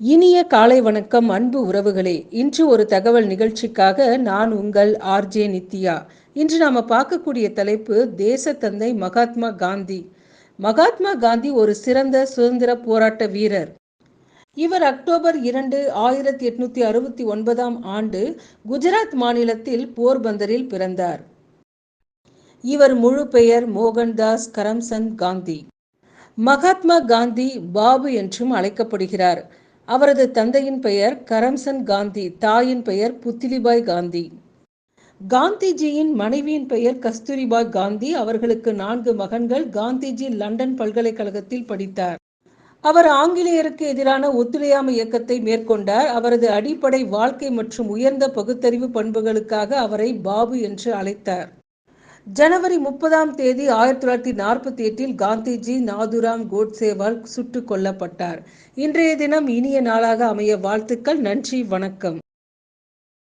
இனிய காலை வணக்கம் அன்பு உறவுகளே. இன்று ஒரு தகவல் நிகழ்ச்சிக்காக நான் உங்கள் ஆர்ஜே நித்யா. இன்று நாம பார்க்கக்கூடிய தலைப்பு தேசத்தந்தை மகாத்மா காந்தி. மகாத்மா காந்தி ஒரு சிறந்த சுதந்திர போராட்ட வீரர். இவர் அக்டோபர் இரண்டு ஆயிரத்தி எட்நூத்தி அறுபத்தி ஒன்பதாம் ஆண்டு குஜராத் மாநிலத்தில் போர்பந்தரில் பிறந்தார். இவர் முழு பெயர் மோகன்தாஸ் கரம்சந்த் காந்தி. மகாத்மா காந்தி பாபு என்றும் அழைக்கப்படுகிறார். அவரது தந்தையின் பெயர் கரம்சன் காந்தி தாயின் பெயர் புத்திலிபாய் காந்தி. காந்திஜியின் மனைவியின் பெயர் கஸ்தூரிபாய் காந்தி. அவர்களுக்கு நான்கு மகன்கள். காந்திஜி லண்டன் பல்கலைக்கழகத்தில் படித்தார். அவர் ஆங்கிலேயருக்கு எதிரான ஒத்துழையாமை இயக்கத்தை மேற்கொண்டார். அவரது அடிப்படை வாழ்க்கை மற்றும் உயர்ந்த பகுத்தறிவு பண்புகளுக்காக அவரை பாபு என்று அழைத்தார். ஜனவரி முப்பதாம் தேதி ஆயிரத்தி தொள்ளாயிரத்தி நாற்பத்தி எட்டில் காந்திஜி நாதுராம் கோட்சேவால் சுட்டுக் கொல்லப்பட்டார். இன்றைய தினம் இனிய நாளாக அமைய வாழ்த்துக்கள். நன்றி. வணக்கம்.